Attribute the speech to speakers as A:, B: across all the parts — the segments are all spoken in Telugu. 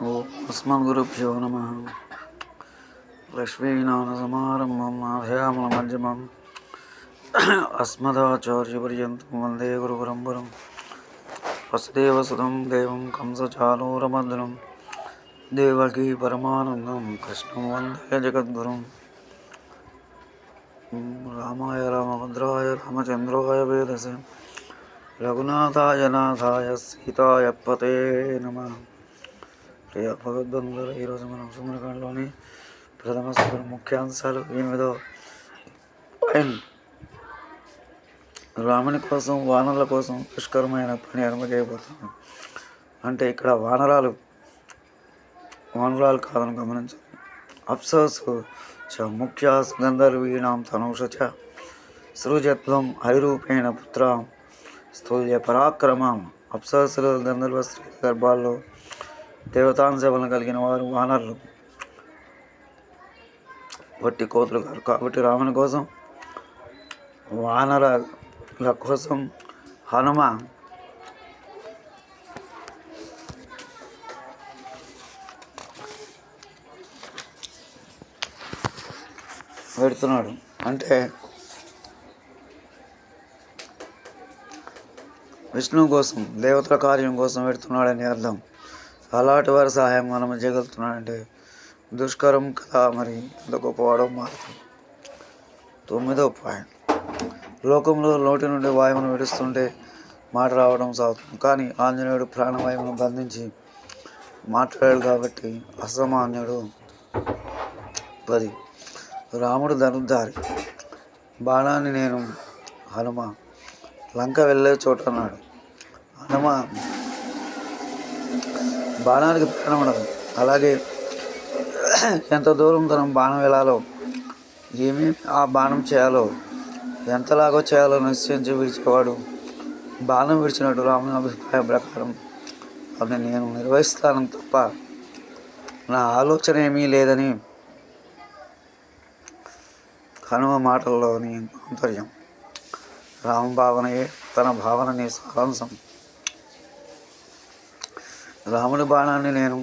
A: ॐ अस्मद्गुरुभ्यो नमः। लक्ष्मीनामसमारम्भं नाभ्यामलमध्यमम् अस्मदाचार्यपर्यन्तं वंदे गुरुपरम्परं वसुदेवसुतं देव कंसचालोरमद्रं देवकी परमानन्दं कृष्णं वंदे जगद्गुरुं रामाय रामभद्राय रामचन्द्राय वेदसे। रघुनाथाय नाथाय सीताय पते नमः। ప్రియ భగవద్బంధువులు ఈరోజు మనం సుమరకాండలోని ప్రథమ సూత్రం ముఖ్యాంశాలు ఎనిమిదో పాయింట్ రాముని కోసం వానరుల కోసం దుష్కరమైన పని అనుమతిపోతుంది అంటే ఇక్కడ వానరాలు వానరాలు కాదని గమనించాలి అప్సర్స్ చ ముఖ్య గంధర్వీణాం తనూష సృజత్వం హరిరూపేణ పుత్ర స్థూల్య పరాక్రమం. అప్సరసులు గంధర్వ స్త్రీ గర్భాల్లో దేవతాంశబలం కలిగిన వారు వానరులు. వట్టి కోతులు గారు కాబట్టి రాముని కోసం వానరుల కోసం హనుమ పెడుతున్నాడు. అంటే విష్ణువు కోసం దేవతల కార్యం కోసం పెడుతున్నాడని అర్థం. అలాంటి వారి సహాయం మనం చేయగలుగుతున్నాడంటే దుష్కరం కదా మరి. ఎంత గొప్పవాడో మారుతుంది తొమ్మిదో పాయింట్. లోకంలో నోటి నుండి వాయువును విడుస్తుంటే మాట రావడం సాగుతుంది. కానీ ఆంజనేయుడు ప్రాణవాయువును బంధించి మాట్లాడాడు కాబట్టి అసమాన్యుడు పది. రాముడు ధనుర్ధారి. బాణాన్ని నేను హనుమ లంక వెళ్ళే చోట అన్నాడు. హనుమ బాణానికి ప్రాణం ఉండదు. అలాగే ఎంత దూరం తన బాణం వెళ్ళాలో ఏమి ఆ బాణం చేయాలో ఎంతలాగో చేయాలో నిశ్చయించి విడిచేవాడు. బాణం విడిచినట్టు రాముని అభిప్రాయం ప్రకారం అది నేను నిర్వహిస్తాను తప్ప నా ఆలోచన ఏమీ లేదని కనుమ మాటల్లోని ఆంతర్యం. రామ భావనయే తన భావనని సారాంశం. రాముడి బాణాన్ని నేను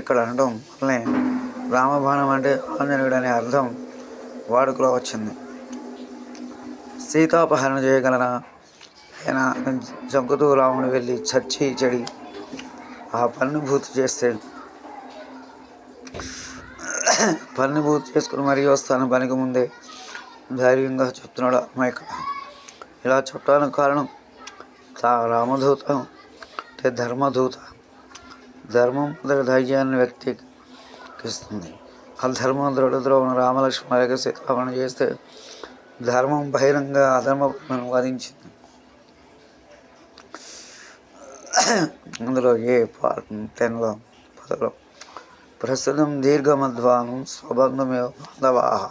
A: ఇక్కడ అనడం వల్లనే రామబాణం అంటే ఆంజనేయుడు అనే అర్థం వాడుకలో వచ్చింది. సీతాపహరణ చేయగలనా? ఆయన జంకుతూ రాముడు వెళ్ళి చచ్చి చెడి ఆ పన్ను పూర్తి చేస్తే పన్ను పూర్తి చేసుకుని మరీ వస్తాను పనికి ముందే ధైర్యంగా చెప్తున్నాడు అమ్మాయి ఇక్కడ. ఇలా చెప్పడానికి కారణం తా రామదూతం. అంటే ధర్మదూత ధర్మం మొదటి ధైర్యాన్ని వ్యక్తీకరిస్తుంది. ఆ ధర్మం దృఢద్రోవణ రామలక్ష్మణ సీతాపణ చేస్తే ధర్మం బహిరంగ అధర్మను వాదించింది. అందులో ఏ పార్ట్ టెన్లో పదలో ప్రస్తుతం దీర్ఘమధ్వానం స్వబంధమే బాంధవాహ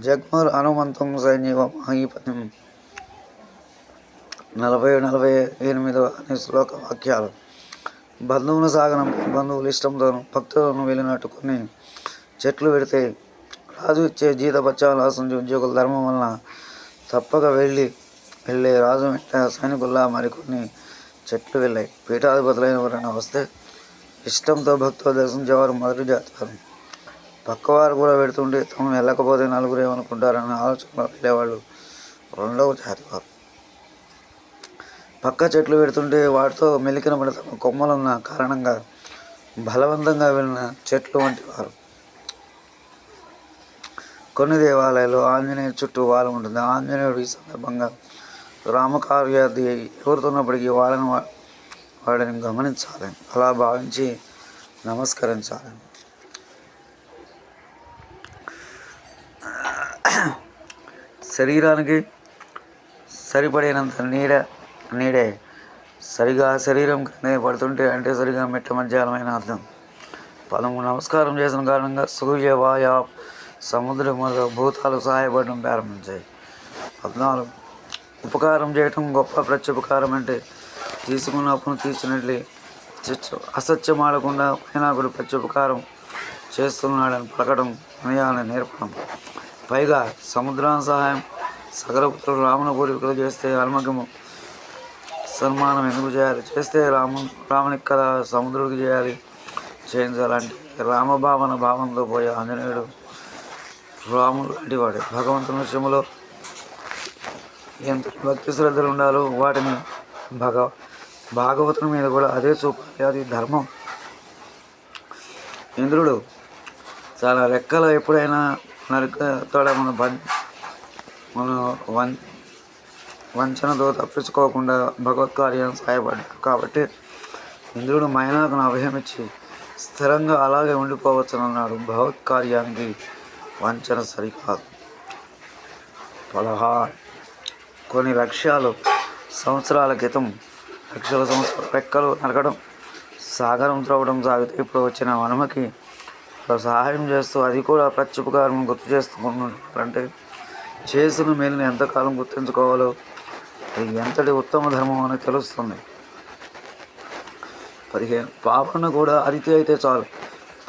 A: జగ్మర్ హనుమంతం సైన్యవ మహీపతిం నలభై నలభై ఎనిమిదవ అనే శ్లోక వాక్యాలు. బంధువుల సాగనం బంధువులు ఇష్టంతోనూ భక్తులను వెళ్ళినట్టు కొన్ని చెట్లు పెడితే రాజు ఇచ్చే జీత బచ్చాలు ఆశించి ఉద్యోగుల ధర్మం వలన తప్పక వెళ్ళి వెళ్ళే రాజు వెంట సైనికుల్లా మరికొన్ని చెట్లు వెళ్ళాయి. పీఠాధిపతులైన ఎవరైనా వస్తే ఇష్టంతో భక్తులు దర్శించేవారు మొదటి జాతి పక్కవారు కూడా పెడుతుంటే తాము వెళ్ళకపోతే నలుగురు ఏమనుకుంటారన్న ఆలోచనలో వెళ్ళేవాళ్ళు రెండవ జాతి పక్క చెట్లు పెడుతుంటే వాటితో మెలికిన పడతాం. కొమ్మలున్న కారణంగా బలవంతంగా వెళ్ళిన చెట్లు వంటి వారు. కొన్ని దేవాలయాలు ఆంజనేయ చుట్టూ వారం ఉంటుంది. ఆంజనేయుడు ఈ సందర్భంగా రామకార్యాది ఎవరుతున్నప్పటికీ వాళ్ళని వా- వాడిని గమనించాలి. అలా భావించి నమస్కరించాలి. శరీరానికి సరిపడినంత నీడ నీడే. సరిగా శరీరం కింద పడుతుంటే అంటే సరిగా మెట్ట మధ్యాహ్నమైన అర్థం. పదము నమస్కారం చేసిన కారణంగా సూర్య వాయు సముద్రం మొదలు భూతాలు సహాయపడడం ప్రారంభించాయి. పద్నాలుగు. ఉపకారం చేయటం గొప్ప ప్రత్యుపకారం అంటే తీసుకున్న అప్పును తీర్చినట్లే అసత్యం ఆడకుండా పైనాకుడు ప్రత్యుపకారం చేస్తున్నాడని పలకడం వినయాన్ని నేర్పడం. పైగా సముద్రాన్ని సహాయం సకల పుత్రులు పూర్వీకులు చేస్తే అల్మగము సన్మానం ఎందుకు చేయాలి? చేస్తే రాము రామునికి కదా సముద్రుడికి చేయాలి. చేయించాలంటే రామభావన భావంతో పోయే ఆంజనేయుడు రాముడు లాంటి వాడు భగవంతుని విషయంలో ఎంత భక్తి శ్రద్ధలు ఉండాలో వాటిని భగ భాగవతుని మీద కూడా అదే చూపాలి అది ధర్మం. ఇంద్రుడు చాలా రెక్కలు ఎప్పుడైనా నరుకుతాడ మన బం మన వం వంచనతో తప్పించుకోకుండా భగవత్ కార్యం సహాయపడ్డాడు కాబట్టి ఇంద్రుడు మైనాకును అభయమిచ్చి స్థిరంగా అలాగే ఉండిపోవచ్చునన్నాడు. భగవత్ కార్యానికి వంచన సరికాదు. పదహారు. కొన్ని లక్ష్యాలు సంవత్సరాల క్రితం లక్షల సంవత్సరాల రెక్కలు నరకడం సాగరం త్రవ్వడం సాగితే ఇప్పుడు వచ్చిన వనమకి సహాయం చేస్తూ అది కూడా ప్రత్యుపకారం గుర్తు చేసుకుంటున్నారంటే చేసిన మేలుని ఎంతకాలం గుర్తుంచుకోవాలో అది ఎంతటి ఉత్తమ ధర్మం అని తెలుస్తుంది. పదిహేను పాపన్న కూడా అతిథి అయితే చాలు.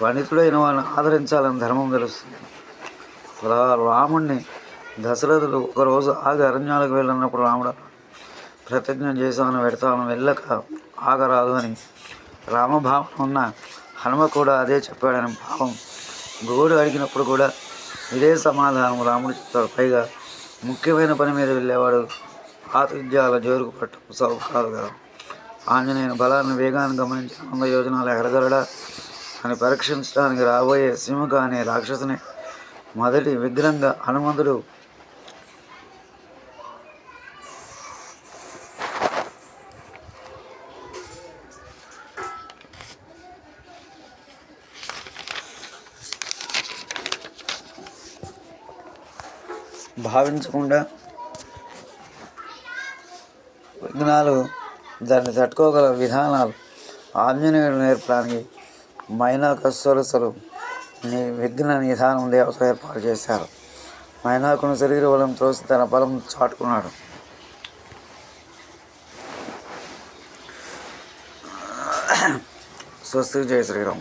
A: పండితుడైన వాళ్ళని ఆదరించాలని ధర్మం తెలుస్తుంది. అలా రాముణ్ణి దశరథుడు ఒకరోజు ఆగి అరణ్యాలకు వెళ్ళినప్పుడు రాముడు ప్రతిజ్ఞ చేశాను పెడతాను వెళ్ళక ఆగరాదు అని రామభావన ఉన్న హనుమ కూడా అదే చెప్పాడని భావం గోడు అడిగినప్పుడు కూడా ఇదే సమాధానం రాముడు చెప్తాడు. పైగా ముఖ్యమైన పని మీద వెళ్ళేవాడు ఆతిథ్యాల జోరుకు పట్టడం సౌకు కాదు కదా ఆంజనేయుని బలాన్ని వేగాన్ని గమనించి వంద యోజనాలు ఎగరగలడా? అని పరీక్షించడానికి రాబోయే సింహక అనే రాక్షసుని మొదటి విగ్రహంగా హనుమంతుడు భావించకుండా విఘ్నాలు దాన్ని తట్టుకోగల విధానాలు ఆంజనేయుడు నేర్పడానికి మైనాక సొరసలు నీ విఘ్న నిధానం దేవత ఏర్పాటు చేశారు. మైనాకును శరీర బలం త్రోసి తన బలం చాటుకున్నాడు. స్వస్తి జయ శ్రీరామ్.